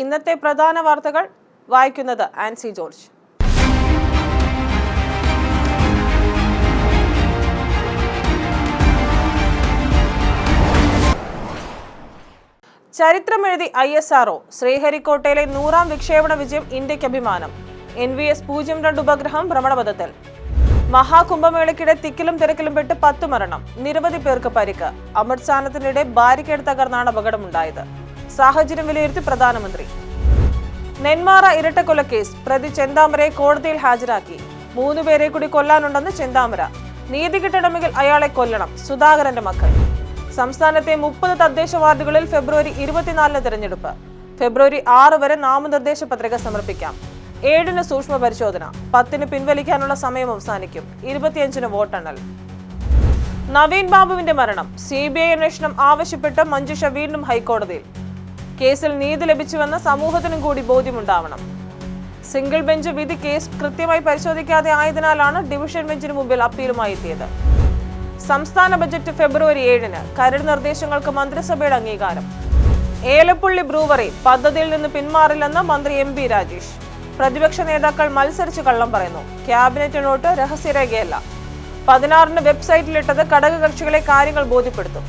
ഇന്നത്തെ പ്രധാന വാർത്തകൾ വായിക്കുന്നത് ആൻസി ജോർജ്. ചരിത്രമെഴുതി ഐ എസ് ആർഒ ശ്രീഹരിക്കോട്ടയിലെ നൂറാം വിക്ഷേപണ വിജയം ഇന്ത്യയ്ക്ക് അഭിമാനം. എൻ വി എസ് പൂജ്യം രണ്ട് ഉപഗ്രഹം ഭ്രമണപഥത്തിൽ. മഹാകുംഭമേളയ്ക്കിടെ തിക്കിലും തിരക്കിലും പെട്ട് പത്ത് മരണം നിരവധി പേർക്ക് പരിക്ക്. അമൃത്സാനത്തിനിടെ ബാരിക്കേഡ് തകർന്നാണ് അപകടമുണ്ടായത്. സാഹചര്യം വിലയിരുത്തി പ്രധാനമന്ത്രി. നെന്മാറ ഇരട്ടക്കൊലക്കേസ് പ്രതി ചെന്താമരയെ കോടതിയിൽ ഹാജരാക്കി. മൂന്നുപേരെ കൂടി കൊല്ലാനുണ്ടെന്ന് ചെന്താമര. നീതി കിട്ടണമെങ്കിൽ അയാളെ കൊല്ലണം സുധാകരന്റെ മക്കൾ. സംസ്ഥാനത്തെ മുപ്പത് തദ്ദേശ വാർഡുകളിൽ ഫെബ്രുവരി ഇരുപത്തിനാലിന് തെരഞ്ഞെടുപ്പ്. ഫെബ്രുവരി ആറ് വരെ നാമനിർദ്ദേശ പത്രിക സമർപ്പിക്കാം. ഏഴിന് സൂക്ഷ്മ പരിശോധന പത്തിന് പിൻവലിക്കാനുള്ള സമയം അവസാനിക്കും ഇരുപത്തിയഞ്ചിന് വോട്ടെണ്ണൽ. നവീൻ ബാബുവിന്റെ മരണം സി ബി ഐ അന്വേഷണം ആവശ്യപ്പെട്ട് മഞ്ജുഷ വീണ്ടും ഹൈക്കോടതിയിൽ. കേസിൽ നീതി ലഭിച്ചുവെന്ന് സമൂഹത്തിനും കൂടി ബോധ്യമുണ്ടാവണം. സിംഗിൾ ബെഞ്ച് വിധി കേസ് കൃത്യമായി പരിശോധിക്കാതെ ആയതിനാലാണ് ഡിവിഷൻ ബെഞ്ചിന് മുമ്പിൽ അപ്പീലുമായി എത്തിയത്. സംസ്ഥാന ബജറ്റ് ഫെബ്രുവരി ഏഴിന് കരട് നിർദ്ദേശങ്ങൾക്ക് മന്ത്രിസഭയുടെ അംഗീകാരം. ഏലപ്പുള്ളി ബ്രൂവറി പദ്ധതിയിൽ നിന്ന് പിന്മാറില്ലെന്ന് മന്ത്രി എം രാജേഷ്. പ്രതിപക്ഷ നേതാക്കൾ മത്സരിച്ച് കള്ളം പറയുന്നു. ക്യാബിനറ്റ് നോട്ട് രഹസ്യരേഖയല്ല. പതിനാറിന് വെബ്സൈറ്റിലിട്ടത് ഘടകകക്ഷികളെ കാര്യങ്ങൾ ബോധ്യപ്പെടുത്തും.